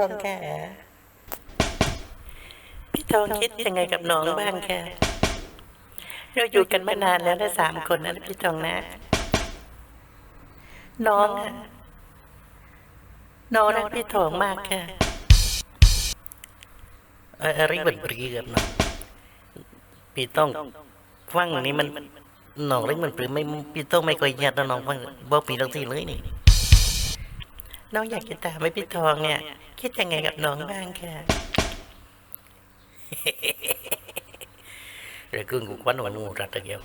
องค่ะ พี่ทองคิดยังไงกับน้องบ้างค่ะ เราอยู่กันมานานแล้วนะสามคนนะพี่ทองนะ น้องอะน้องรักพี่ทองมากค่ะอออะไรบันปรีกับน้องพี่ต้องฟังนี่มันน้องเล็กมันปรือไม่พี่ต้องไม่ค่อยยัดนะน้องฟังบอกพี่ทั้งที่เลยนี่ น้องอยากจะตามไม่พี่ทองเนี่ย คิดยังไงกับน้องบ้างค่ะเรื่องกูควันวันงูรัดตะเกียบ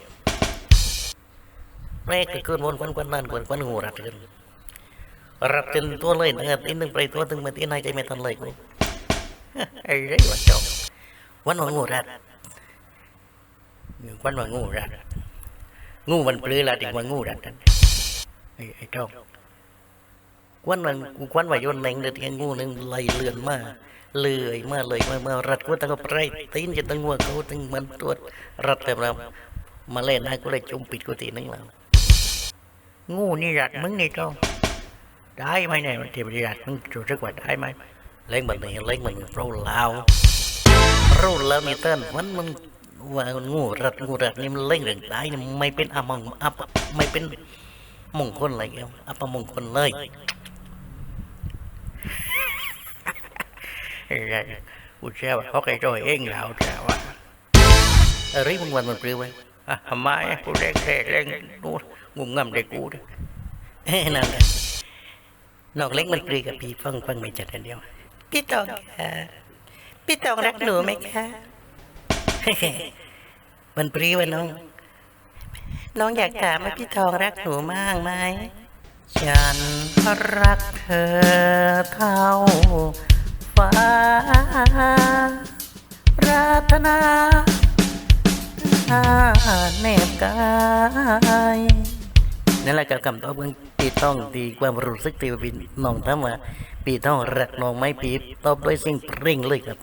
แม่ก็คืนวนควันควันนั่นควันควันงูรัดกันรัดจนตัวเลยนะตีนึงไปตัวตึงมาตีนายใจไม่ทันเลยกูไอ้เรื่องวันจบวันวันงูรัดควันวันงูรัดงูมันปลื้อละติวันงูรัดไอ้ไอ้จ้อง ควันว่าโยนแหนงเด็ดงูนึงไหลเลือนมาเลื่อยมาเลยมามารัดกูตั้งก็ไรตีนจะตั้งหัวเขาตั้งมันตัวรัดแต่เรามาเล่นนะกูเลยจุ่มปิดกูตีนึงแล้วงูนี่รัดมึงนี่ก็ได้ไหมเนี่ยมันที่บรัดมึงรู้สึกว่าได้ไหมเล่นแบบนี้เล่นเหมันโปรลาวโปรลาวมีเต้นมันมันว่างูรัดงูรัดนี่มันเล่นเรื่องได้นี่ไม่เป็นอมังอัปไม่เป็นมงคลอะไรเงี้ยอัปมงคลเลย กูเชื่อว่าเขาเคยโดยเองแล้วแต่ว่าเริมึงวันมันปลิวไปอะทำไมกูเล่นแค่เล่นกูงุ่มงำเด็กกูดิเอ้นั่นแหละนอกเล็กมันปลิวกับพี่ฟังฟังไม่จัดกันเดียว พี่ตองค่ะพี่ตองรักหนูไหมคะมันปลิวะน้อง น้องอยากถามว่าพี่ทองรักหนูมากไหม ฉันรักเธอเท่า ฟ้าปรารถนาแนบกายนั่นแหละกับคำตอบของปีต้องตีความรู้สึกตีว่าปีน้องทำว่าปีต้องรักน้องไม่ปีตอบด้วยสิ่งเปร่งเลยครับ